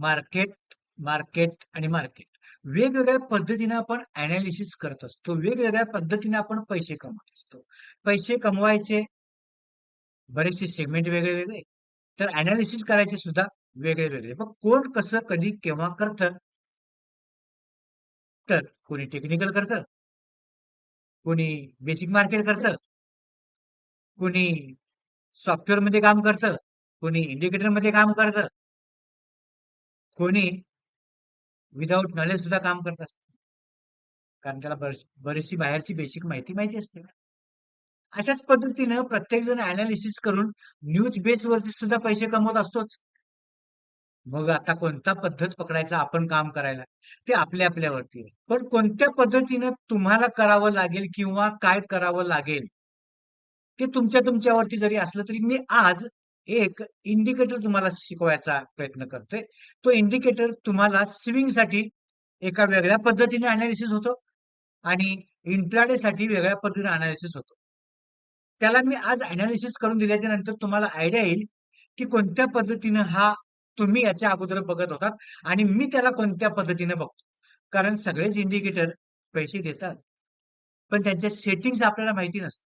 Market market आणि market. वेगवेगळ्या पद्धतीने आपण अनालिसिस करत असतो. वेगवेगळ्या पद्धतीने आपण पैसे कमवत असतो. पैसे कमवायचे बरेचसे सेगमेंट वेगळे वेगळे तर अनालिसिस करायचे सुद्धा वेगळे वेगळे मग कोण कसं कधी केव्हा करतं? तर कोणी टेक्निकल करतं? कोणी बेसिक मार्केट करतं? कोणी सॉफ्टवेअरमध्ये काम करतं? कोणी इंडिकेटरमध्ये काम करतं? कोणी विदाऊट नॉलेज सुद्धा काम करत असत. कारण त्याला बरीचशी बाहेरची बेसिक माहिती माहिती असते अशाच पद्धतीनं प्रत्येक जण अनालिसिस करून न्यूज बेस वरती सुद्धा पैसे कमवत असतोच. मग आता कोणता पद्धत पकडायचा आपण काम करायला? ते आपल्या आपल्यावरती आहे. पण कोणत्या पद्धतीनं तुम्हाला करावं लागेल किंवा काय करावं लागेल? ते तुमच्या तुमच्यावरती जरी असलं तरी मी आज एक इंडिकेटर तुम्हाला शिकवायचा प्रयत्न करतोय. तो इंडिकेटर तुम्हाला स्विंगसाठी एका वेगळ्या पद्धतीने अनालिसिस होतो आणि इंट्राडे साठी वेगळ्या पद्धतीने अनालिसिस होतो. त्याला मी आज अनालिसिस करून दिल्याच्या नंतर तुम्हाला आयडिया येईल की कोणत्या पद्धतीनं हा तुम्ही याच्या अगोदर बघत होतात आणि मी त्याला कोणत्या पद्धतीने बघतो. कारण सगळेच इंडिकेटर पैसे घेतात. पण त्यांच्या सेटिंग्स आपल्याला माहिती नसतात.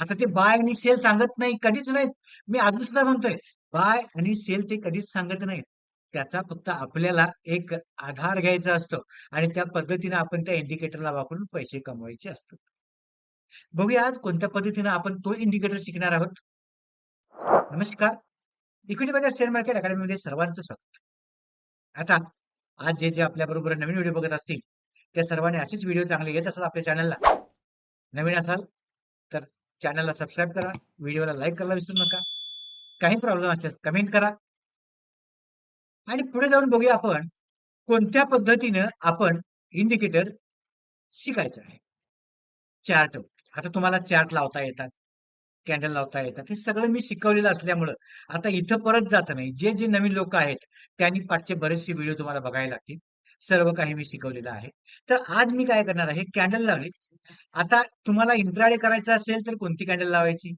आता ते बाय आणि सेल सांगत नाही कधीच नाहीत. मी अजून सुद्धा म्हणतोय बाय आणि सेल ते कधीच सांगत नाहीत. त्याचा फक्त आपल्याला एक आधार घ्यायचा असतो आणि त्या पद्धतीने आपण त्या इंडिकेटरला वापरून पैसे कमवायचे असतात. बघूया आज कोणत्या पद्धतीने आपण तो इंडिकेटर शिकणार आहोत. नमस्कार. इक्विटी बाजार शेअर मार्केट अकॅडमीमध्ये सर्वांचं स्वागत. आता आज जे जे आपल्या बरोबर नवीन व्हिडिओ बघत असतील त्या सर्वांनी असेच व्हिडिओ चांगले येत असतात आपल्या चॅनलला. नवीन असाल तर चॅनलला सबस्क्राईब करा व्हिडिओला लाईक करायला विसरू नका. काही प्रॉब्लेम असल्यास कमेंट करा. आणि पुढे जाऊन बघूया आपण कोणत्या पद्धतीनं आपण इंडिकेटर शिकायचं आहे. चार्ट. आता तुम्हाला चार्ट लावता येतात कॅन्डल लावता येतात. हे सगळं मी शिकवलेलं असल्यामुळं आता इथं परत जात नाही. जे जे नवीन लोक आहेत त्यांनी पाठचे बरेचसे व्हिडिओ तुम्हाला बघायला लागतील. सर्व काही मी शिकवलेलं आहे. तर आज मी काय करणार आहे कॅन्डल लावली आता तुम्हाला इंट्राडे करायचं असेल तर कोणती कॅन्डल लावायची?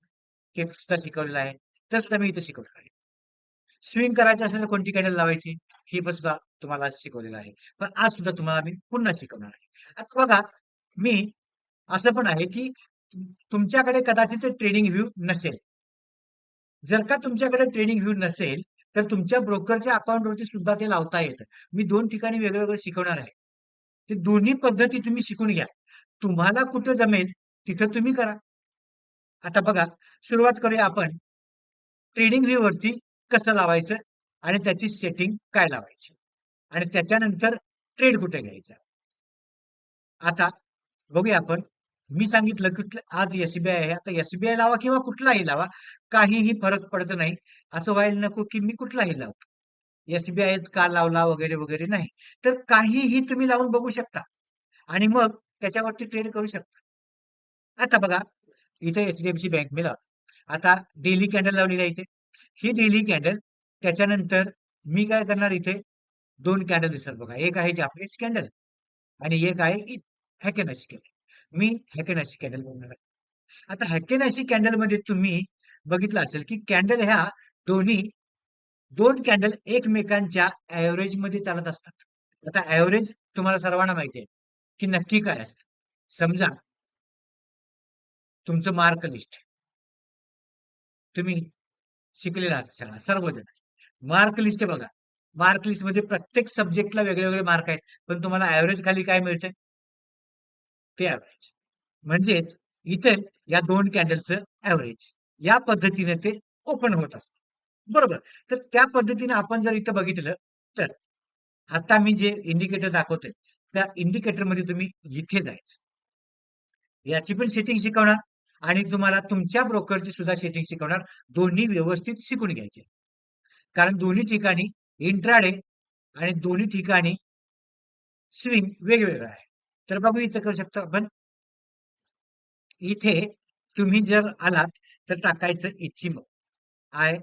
ते सुद्धा शिकवलेलं आहे. तर सुद्धा मी इथे शिकवलं आहे. स्विंग करायचं असेल तर कोणती कॅन्डल लावायची? हे पण सुद्धा तुम्हाला शिकवलेलं आहे. पण आज सुद्धा तुम्हाला मी पुन्हा शिकवणार आहे. आता बघा मी असं पण आहे की तुमच्याकडे कदाचित ट्रेडिंग व्ह्यू नसेल. जर का तुमच्याकडे ट्रेडिंग व्ह्यू नसेल तर तुमच्या ब्रोकरच्या अकाउंटवरती सुद्धा ते लावता येतं. मी दोन ठिकाणी वेगवेगळं शिकवणार आहे. ते दोन्ही पद्धती तुम्ही शिकून घ्या. तुम्हाला कुठं जमेल तिथं तुम्ही करा. आता बघा सुरुवात करूया आपण. ट्रेडिंग व्ह्यू वरती कसं लावायचं आणि त्याची सेटिंग काय लावायची? आणि त्याच्यानंतर ट्रेड कुठे घ्यायचा? आता बघूया आपण. मी सांगितलं कुठलं आज एसबीआय आहे. आता एसबीआय लावा किंवा कुठलाही लावा काहीही फरक पडत नाही. असं व्हायला नको की मी कुठलाही लावतो एसबीआयच का लावला वगैरे वगैरे नाही. तर काहीही तुम्ही लावून बघू शकता. आणि मग त्याच्यावरती ट्रेड करू शकता. आता बघा इथे एचडीएफसी बँक मी आता डेली कॅन्डल लावलेली आहे इथे. ही डेली कॅन्डल त्याच्यानंतर मी काय करणार इथे? दोन कॅन्डल दिसतात बघा. एक आहे जापनीज कॅन्डल आणि एक आहे हॅकेनाशी कॅन्डल मी हॅकेनाशी कॅन्डल बघणार आहे. आता हॅकेनाशी कॅन्डलमध्ये तुम्ही बघितलं असेल की कॅन्डल ह्या दोन्ही दोन कॅन्डल एकमेकांच्या ऍव्हरेजमध्ये चालत असतात. आता ऍव्हरेज तुम्हाला सर्वांना माहिती आहे. की नक्की काय असतं? समजा तुमचं मार्क लिस्ट तुम्ही शिकलेला आहात सगळा सर्वजण. मार्क लिस्ट बघा. मार्क लिस्टमध्ये प्रत्येक सब्जेक्टला वेगळे वेगळे मार्क आहेत पण तुम्हाला ऍव्हरेज खाली काय मिळतंय? ते ऍव्हरेज म्हणजेच इतर या दोन कॅन्डलचं ऍव्हरेज या पद्धतीने ते ओपन होत असत. बरोबर. तर त्या पद्धतीने आपण जर इथं बघितलं तर आता मी जे इंडिकेटर दाखवतोय त्या इंडिकेटरमध्ये तुम्ही इथे जायचं. याची पण सेटिंग शिकवणार आणि तुम्हाला तुमच्या ब्रोकरची सुद्धा सेटिंग शिकवणार. दोन्ही व्यवस्थित शिकून घ्यायचे. कारण दोन्ही ठिकाणी इंट्राडे आणि दोन्ही ठिकाणी स्विंग वेगवेगळं आहे. तर बघू इथं करू शकतो आपण. इथे तुम्ही जर आलात तर टाकायचं इच्छिमो आय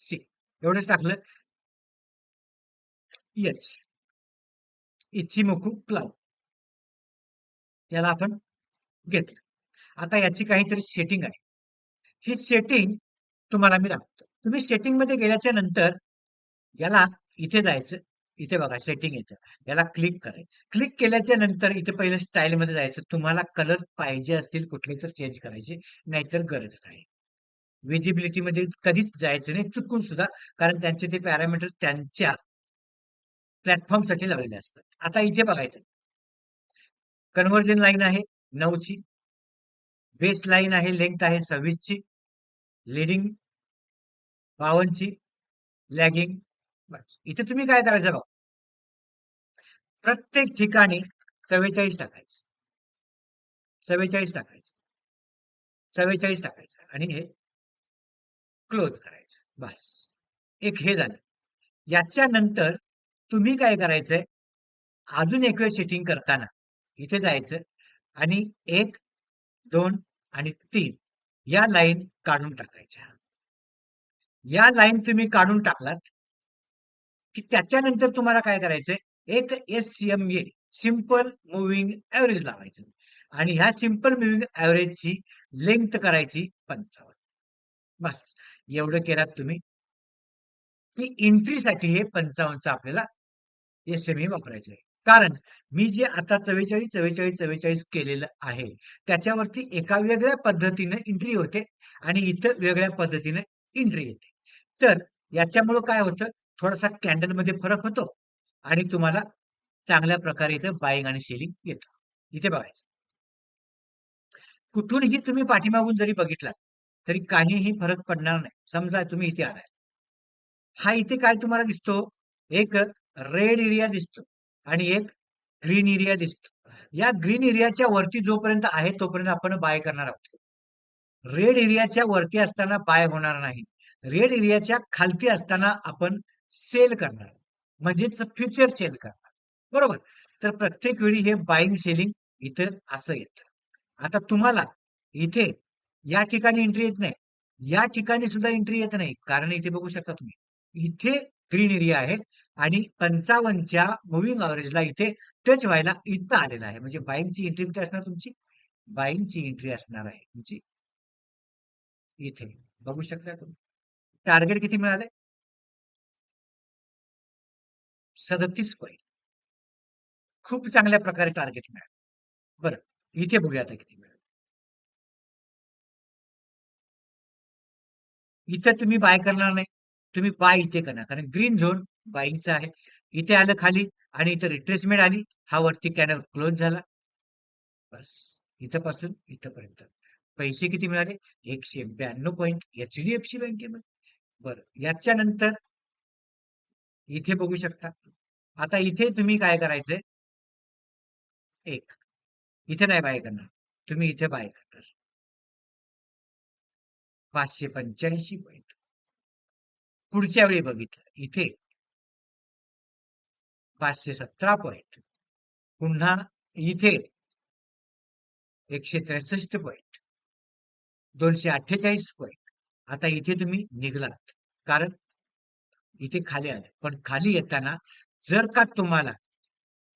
सी एवढंच टाकलं. यच इचिमुकू क्लाउड. याला आपण घेतलं. आता याची काहीतरी सेटिंग आहे. ही सेटिंग तुम्हाला मी दाखवतो. तुम्ही सेटिंगमध्ये गेल्याच्यानंतर याला इथे जायचं इथे बघा सेटिंग येतं. याला क्लिक करायचं. क्लिक केल्याच्यानंतर इथे पहिलं स्टाईल मध्ये जायचं. तुम्हाला कलर पाहिजे असतील कुठले तर चेंज करायचे नाहीतर गरज नाही. विजिबिलिटी मध्ये कधीच जायचं नाही चुकून सुद्धा. कारण त्यांचे ते पॅरामीटर त्यांच्या प्लॅटफॉर्मसाठी लावलेले असतात. आता इथे बघायचं. कन्व्हर्जन लाईन आहे नऊची. बेस लाईन आहे लेंथ आहे सव्वीसची. लिडिंग बावनची. लॅगिंग बस इथे तुम्ही काय करायचं बघा. प्रत्येक ठिकाणी चव्वेचाळीस टाकायचं. चव्वेचाळीस टाकायचं. चव्वेचाळीस टाकायचं. आणि हे क्लोज करायचं. बस. एक हे झालं. याच्या नंतर तुम्ही काय करायचंय? अजून एक वेळ सेटिंग करताना इथे जायचं आणि एक दोन आणि तीन या लाईन काढून टाकायच्या. या लाईन तुम्ही काढून टाकलात की त्याच्यानंतर तुम्हाला काय करायचंय? एक S C M A simple moving average लावायचं. आणि ह्या सिंपल मुव्हिंग ऍव्हरेजची लेंथ करायची पंचावन्न. बस एवढं केलात तुम्ही की एंट्रीसाठी हे पंचावन्नचं आपल्याला एस एम ए वापरायचं आहे. कारण मी जे आता चव्वेचाळीस चव्वेचाळीस चव्वेचाळीस केलेलं आहे त्याच्यावरती एका वेगळ्या पद्धतीने एंट्री होते आणि इथं वेगळ्या पद्धतीने एंट्री येते. तर याच्यामुळं काय होतं? थोडासा कॅन्डलमध्ये फरक होतो आणि तुम्हाला चांगल्या प्रकारे इथं बाईंग आणि सेलिंग येतं. इथे बघायचं. कुठूनही तुम्ही पाठीमागून जरी बघितला तरी काहीही फरक पडणार नाही. समजा तुम्ही इथे आलाय हा इथे काय तुम्हाला दिसतो? एक रेड एरिया दिसतो आणि एक ग्रीन एरिया दिसतो. या ग्रीन एरियाच्या वरती जोपर्यंत आहे तोपर्यंत आपण बाय करणार आहोत. रेड एरियाच्या वरती असताना बाय होणार नाही. रेड एरियाच्या खालती असताना आपण सेल करणार. म्हणजेच फ्युचर सेल करणार. बरोबर? तर प्रत्येक वेळी हे बाईंग सेलिंग इथं असं येतं. आता तुम्हाला इथे या ठिकाणी एंट्री येत नाही. या ठिकाणी सुद्धा एंट्री येत नाही. कारण इथे बघू शकता तुम्ही. इथे ग्रीन एरिया आहे. आणि पंचावन्नच्या मुव्हिंग अवरेजला इथे टच व्हायला इथं आलेला आहे. म्हणजे बाईंगची एंट्री कुठे असणार तुमची? बाईंगची एंट्री असणार आहे तुमची. इथे. बघू शकता तुम्ही. टार्गेट किती मिळाले? सदतीस पॉईंट खूप चांगल्या प्रकारे टार्गेट मिळालं. बरं. इथे बघूया आता किती मिळालं. इथं तुम्ही बाय करणार नाही. तुम्ही बाय इथे करणार कारण ग्रीन झोन बाईंगचा आहे. इथे आलं खाली आणि इथं रिट्रेसमेंट आली. हा वरती कॅनल क्लोज झाला. बस. इथं पासून पैसे किती मिळाले? एकशे ब्याण्णव point H D F C बँकेमध्ये बरं. याच्या नंतर इथे बघू शकता. आता इथे तुम्ही काय करायचंय? एक. इथे नाही बाय करणार. तुम्ही इथे बाय करणार. पाचशे पंच्याऐंशी पॉईंट पुढच्या वेळी बघितलं. इथे पाचशे सतरा पॉईंट पुन्हा इथे एकशे त्रेसष्ट पॉईंट दोनशे अठ्ठेचाळीस पॉईंट आता इथे तुम्ही निघलात. कारण इथे खाली आले. पण खाली येताना जर का तुम्हाला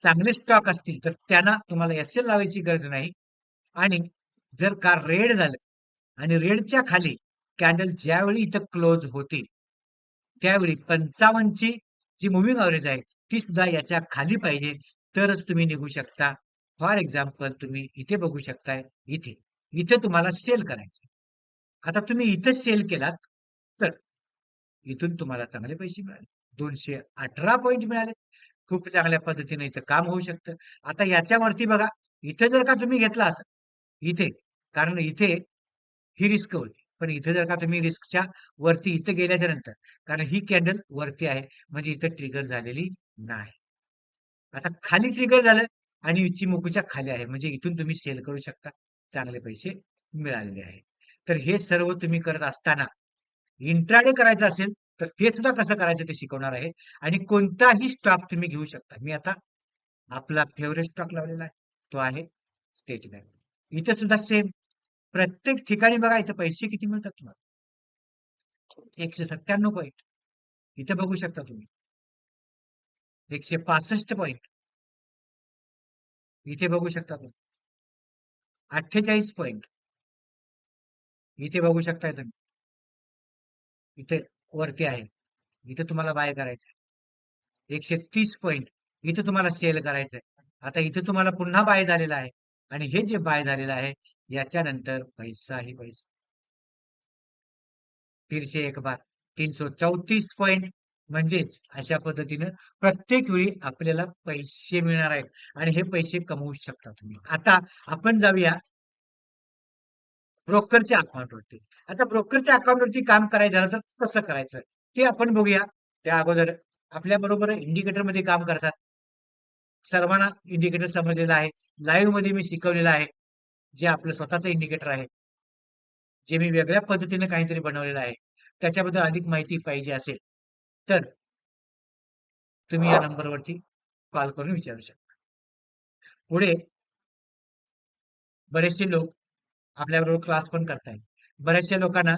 चांगले स्टॉक असतील तर त्यांना तुम्हाला एस एल लावायची गरज नाही. आणि जर का रेड झालं आणि रेडच्या खाली कॅन्डल ज्यावेळी इथं क्लोज होतील त्यावेळी पंचावन्नची जी मुव्हिंग अवरेज आहे ती सुद्धा याच्या खाली पाहिजे. तरच तुम्ही निघू शकता. फॉर एक्झाम्पल तुम्ही इथे बघू शकताय इथे. इथे तुम्हाला सेल करायचं आता तुम्ही इथं सेल केलात तर इथून तुम्हाला चांगले पैसे मिळाले. दोनशे अठरा पॉईंट मिळाले. खूप चांगल्या पद्धतीने इथं काम होऊ शकतं. आता याच्यावरती बघा इथे जर का तुम्ही घेतला असं इथे. कारण इथे ही रिस्क होती. पण इथे जर का तुम्ही रिस्कच्या वरती इथं गेल्याच्यानंतर कारण ही कॅन्डल वरती आहे म्हणजे इथं ट्रिगर झालेली नाही. आता खाली ट्रिगर झालं आणि चिमुकूच्या खाली आहे म्हणजे इथून तुम्ही सेल करू शकता चांगले पैसे मिळालेले आहे. तर हे सर्व तुम्ही करत असताना इंट्राडे करायचं असेल तर ते सुद्धा कसं करायचं ते शिकवणार आहे. आणि कोणताही स्टॉक तुम्ही घेऊ शकता. मी आता आपला फेवरेट स्टॉक लावलेला आहे. तो आहे स्टेट बँक इथं सुद्धा सेम प्रत्येक ठिकाणी बघा इथं पैसे किती मिळतात तुम्हाला? एकशे सत्त्याण्णव पॉईंट इथे बघू शकता तुम्ही. एकशे पासष्ट पॉईंट इथे बघू शकता तुम्ही. अठ्ठेचाळीस पॉईंट इथे बघू शकताय तुम्ही. इथे वरती आहे. इथे तुम्हाला बाय करायचं एकशे तीस पॉईंट इथे तुम्हाला सेल करायचंय आता इथे तुम्हाला पुन्हा बाय झालेला आहे. आणि हे जे बाय झालेलं आहे याच्यानंतर पैसा ही पैसा. तीनशे एक बार. तीनशे चौतीस पॉईंट म्हणजेच अशा पद्धतीनं प्रत्येक वेळी आपल्याला पैसे मिळणार आहेत आणि हे पैसे कमवू शकता तुम्ही. आता आपण जाऊया ब्रोकरच्या अकाउंटवरती. आता ब्रोकरच्या अकाउंटवरती काम करायचं झालं तर कसं करायचं? ते आपण बघूया. त्या अगोदर आपल्या बरोबर इंडिकेटरमध्ये काम करतात. सर्वांना इंडिकेटर समजलेलं आहे. लाईव्हमध्ये मी शिकवलेलं आहे. जे आपलं स्वतःचं इंडिकेटर आहे. जे मी वेगळ्या पद्धतीने काहीतरी बनवलेलं आहे. त्याच्याबद्दल अधिक माहिती पाहिजे असेल तर तुम्ही या नंबरवरती कॉल करून विचारू शकता. पुढे बरेचसे लोक आपल्याबरोबर क्लास पण करतायत. बऱ्याचशा लोकांना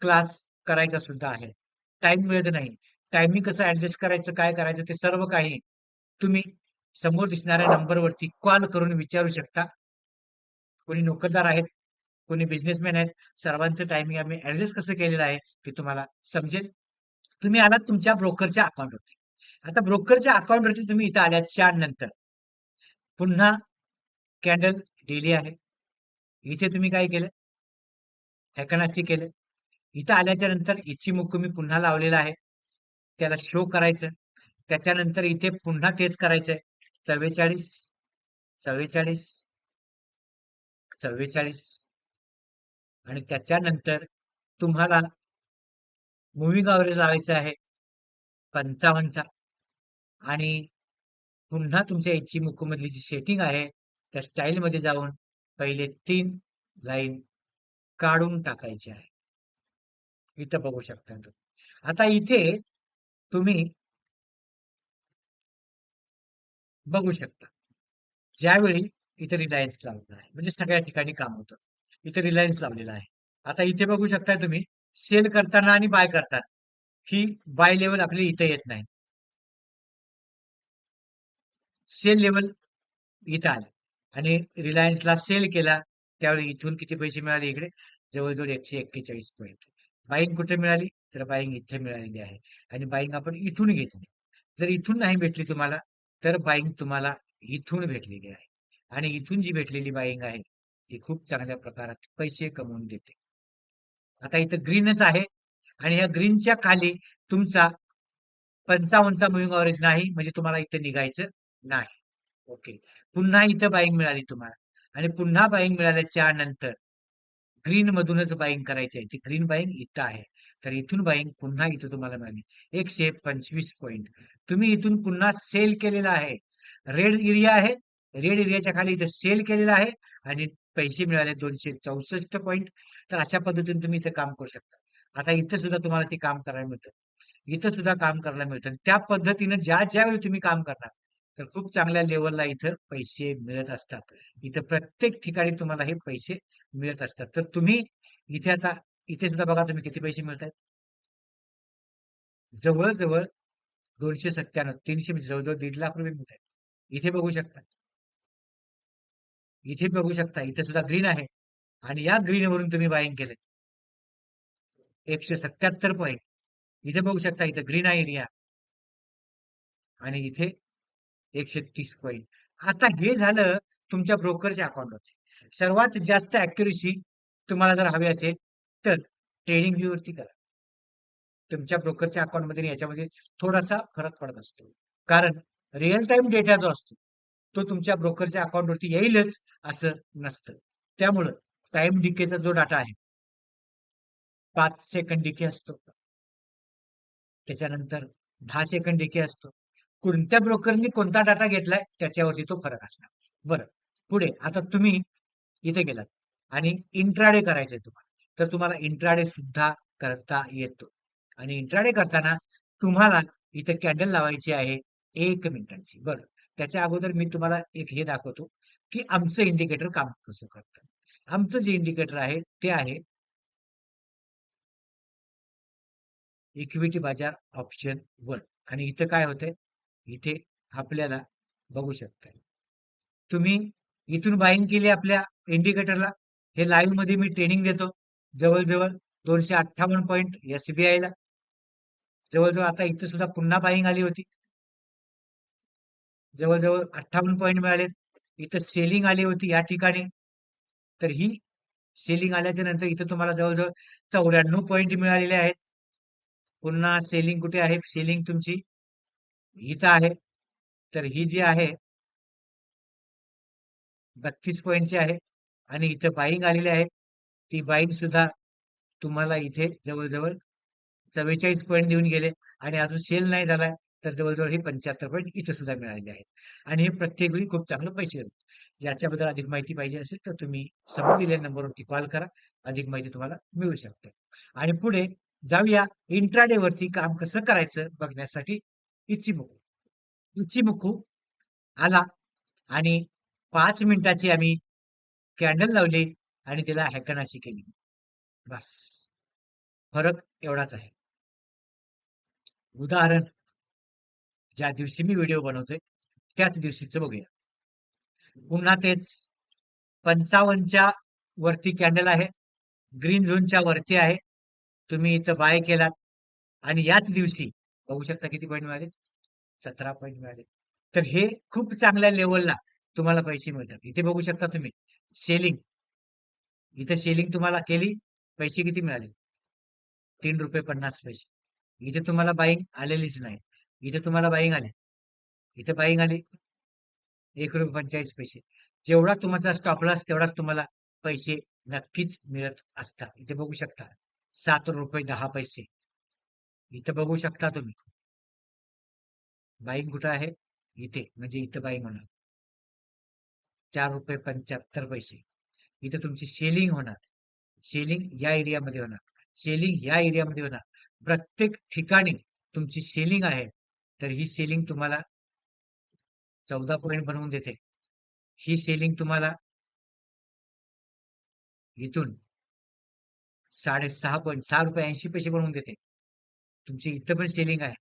क्लास करायचा सुद्धा आहे. टाइम मिळत नाही. टायमिंग कसं ऍडजस्ट करायचं काय करायचं ते सर्व काही तुम्ही समोर दिसणाऱ्या नंबरवरती कॉल करून विचारू शकता. कोणी नोकरदार आहेत कोणी बिझनेसमॅन आहेत सर्वांचं टायमिंग आम्ही ऍडजस्ट कसं केलेलं आहे ते तुम्हाला समजेल. तुम्ही आलात तुमच्या ब्रोकरच्या अकाउंटवरती. आता ब्रोकरच्या अकाउंटवरती तुम्ही इथं आल्याच्यानंतर. पुन्हा कॅन्डल डेली आहे. इथे तुम्ही काय केलं? हॅकनासी केलं. इथं आल्याच्यानंतर इच्छिमुख मी पुन्हा लावलेला आहे. त्याला शो करायचं. त्याच्यानंतर इथे पुन्हा तेच करायचंय. चव्वेचाळीस चव्वेचाळीस चव्वेचाळीस. आणि त्याच्यानंतर तुम्हाला मुव्हिंग अवरेज लावायचं आहे पंचावन्नचा. आणि पुन्हा तुमच्या इच्छी मुखमधली जी सेटिंग आहे त्या स्टाईल मध्ये जाऊन पहिले तीन लाईन काढून टाकायची आहे. इथं बघू शकता तुम्ही. आता इथे तुम्ही बघू शकता. ज्यावेळी इथे रिलायन्स लावलेला आहे. म्हणजे सगळ्या ठिकाणी काम होतं. इथे रिलायन्स लावलेला आहे. आता इथे बघू शकता तुम्ही सेल करताना आणि बाय करताना ही बाय लेवल आपली इथे येत नाही. सेल लेवल इथं आलं. आणि रिलायन्सला सेल केला त्यावेळी इथून किती पैसे मिळाले इकडे? जवळजवळ एकशे एक्केचाळीस पॉईंट बाईंग कुठे मिळाली? तर बाईंग इथे मिळालेली आहे. आणि बाईंग आपण इथून घेतली. जर इथून नाही भेटली तुम्हाला तर बाईंग तुम्हाला इथून भेटलेली आहे. आणि इथून जी भेटलेली बाईंग आहे ती खूप चांगल्या प्रकारात पैसे कमवून देते. आता इथं ग्रीनच आहे आणि या ग्रीनच्या खाली तुमचा पंचावन्नचा मुव्हिंग अवरेज नाही म्हणजे तुम्हाला इथं निघायचं नाही. ओके. पुन्हा इथं बाईंग मिळाली तुम्हाला. आणि पुन्हा बाईंग मिळाल्याच्या नंतर ग्रीन मधूनच बाईंग करायची आहे. ती ग्रीन बाईंग इथं आहे. तर इथून बाईंग पुन्हा इथं तुम्हाला मिळाली. एकशे पंचवीस पॉईंट तुम्ही इथून पुन्हा सेल केलेला आहे. रेड एरिया आहे. रेड एरियाच्या खाली इथं सेल केलेला आहे आणि पैसे मिळाले दोनशे चौसष्ट पॉईंट तर अशा पद्धतीने तुम्ही इथे काम करू शकता. आता इथं सुद्धा तुम्हाला ते काम करायला मिळतं. इथं सुद्धा काम करायला मिळतं. त्या पद्धतीनं ज्या ज्या वेळी तुम्ही काम करणार तर खूप चांगल्या लेवलला इथं पैसे मिळत असतात. इथं प्रत्येक ठिकाणी तुम्हाला हे पैसे मिळत असतात. तर तुम्ही इथे आता इथे सुद्धा बघा तुम्ही किती पैसे मिळत आहेत जवळजवळ दोनशे सत्त्याण्णव तीनशे म्हणजे जवळजवळ दीड लाख रुपये मिळत आहेत इथे बघू शकता. इथे बघू शकता. इथे सुद्धा ग्रीन आहे. आणि या ग्रीन वरून तुम्ही बाईंग केले एकशे सत्याहत्तर पॉईंट इथे बघू शकता इथे ग्रीन आहे एरिया आणि इथे एकशे तीस पॉईंट आता हे झालं तुमच्या ब्रोकरच्या अकाउंटवरती सर्वात जास्त अॅक्युरेसी तुम्हाला जर हवी असेल तर ट्रेडिंग व्ह्यूवरती करा. तुमच्या ब्रोकरच्या अकाउंटमध्ये याच्यामध्ये थोडासा फरक पडत असतो. कारण रिअल टाइम डेटा जो असतो तो तुमच्या ब्रोकरच्या अकाउंटवरती येईलच असं नसतं. त्यामुळं टाइम डिकेचा जो डाटा आहे पाच सेकंड डिके असतो. त्याच्यानंतर दहा सेकंड डिके असतो. कोणत्या ब्रोकरनी कोणता डाटा घेतलाय त्याच्यावरती तो फरक असणार. बरं. पुढे आता तुम्ही इथे गेलात आणि इंट्राडे करायचंय तुम्हाला. तर तुम्हाला इंट्राडे सुद्धा करता येतो. आणि इंट्राडे करताना तुम्हाला इथे कॅन्डल लावायची आहे एक मिनिटांची. बरं. त्याच्या अगोदर मी तुम्हाला एक हे दाखवतो की आमचं इंडिकेटर काम कसं करतं. आमचं जे इंडिकेटर आहे ते आहे इक्विटी बाजार ऑप्शन वन आणि इथं काय होतंय? इथे आपल्याला बघू शकता तुम्ही इथून बाईंग केली आपल्या इंडिकेटरला. हे लाईव्हमध्ये मी ट्रेनिंग देतो. जवळजवळ दोनशे अठ्ठावन्न पॉईंट एसबीआय ला. जवळजवळ आता इथं सुद्धा पुन्हा बाईंग आली होती. जवळजवळ अठ्ठावन्न पॉईंट मिळाले. इथं सेलिंग आली होती या ठिकाणी. तर ही सेलिंग आल्याच्यानंतर इथं तुम्हाला जवळजवळ चौऱ्याण्णव पॉईंट मिळालेले आहेत. पुन्हा सेलिंग कुठे आहे? सेलिंग तुमची इथं आहे. तर ही जी आहे. बत्तीस पॉईंटची आहे. आणि इथं बाईंग आलेली आहे. ती बाईंग सुद्धा तुम्हाला इथे जवळजवळ चव्वेचाळीस पॉईंट देऊन गेले. आणि अजून सेल नाही झालाय तर जवळजवळ हे पंच्याहत्तर पॉईंट इथे सुद्धा मिळालेले आहेत. आणि हे प्रत्येक वेळी खूप चांगलं पैसे याच्याबद्दल अधिक माहिती पाहिजे असेल तर तुम्ही समोर दिलेल्या नंबरवरती कॉल करा. अधिक माहिती तुम्हाला मिळू शकते. आणि पुढे जाऊया. इंट्राडे वरती काम कसं करायचं बघण्यासाठी इचिमुकू. इचिमुकू आला आणि पाच मिनिटाची आम्ही कॅन्डल लावली आणि तिला हॅकनाशी केली. बस. फरक एवढाच आहे. उदाहरण ज्या दिवशी मी व्हिडिओ बनवतोय त्याच दिवशीच बघूया. पुन्हा तेच पंचावन्नच्या वरती कॅन्डल आहे ग्रीन झोनच्या वरती आहे. तुम्ही इथं बाय केलात आणि याच दिवशी बघू शकता किती पॉईंट मिळाले सतरा पॉईंट मिळाले तर हे खूप चांगल्या लेवलला तुम्हाला पैसे मिळतात. इथे बघू शकता तुम्ही सेलिंग इथे सेलिंग तुम्हाला केली पैसे किती मिळाले तीन रुपये पन्नास पैसे. इथे तुम्हाला बाईंग आलेलीच नाही. इथे तुम्हाला बाईंग आले. इथे बाईंग आली एक रुपये पंचेचाळीस पैसे. जेवढा तुमचा स्टॉप लॉस तेवढाच तुम्हाला पैसे नक्कीच मिळत असतात. इथे बघू शकता सात रुपये दहा पैसे. इथं बघू शकता तुम्ही. बाईंग कुठं आहे? इथे म्हणजे इथं बाईंग होणार चार रुपये पंच्याहत्तर पैसे. इथं तुमची सेलिंग होणार. सेलिंग या एरियामध्ये होणार. सेलिंग या एरियामध्ये होणार. प्रत्येक ठिकाणी तुमची सेलिंग आहे. तर ही सेलिंग तुम्हाला चौदा पॉईंट बनवून देते. ही सेलिंग तुम्हाला इथून साडेसहा पॉईंट सहा रुपये ऐंशी पैसे बनवून देते. तुमची इथं पण सेलिंग आहे.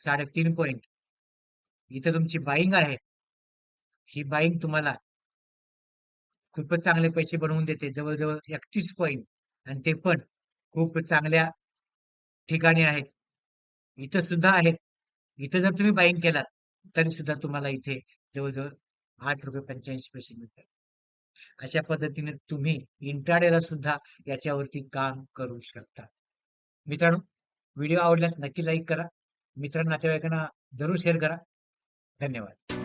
साडेतीन पॉईंट इथं तुमची बाईंग आहे. ही बाईंग तुम्हाला खूपच चांगले पैसे बनवून देते. जवळजवळ एकतीस पॉईंट आणि ते पण खूप चांगल्या ठिकाणी आहेत. इथं सुद्धा आहेत. इथं जर तुम्ही बाईंग केलात तरी सुद्धा तुम्हाला इथे जवळजवळ आठ रुपये पंच्याऐंशी पैसे मिळतात. अशा पद्धतीने तुम्ही इंट्राडेला सुद्धा याच्यावरती काम करू शकता. मित्रांनो व्हिडिओ आवडल्यास नक्की लाईक करा. मित्रांना नातेवाईकांना जरूर शेअर करा. धन्यवाद.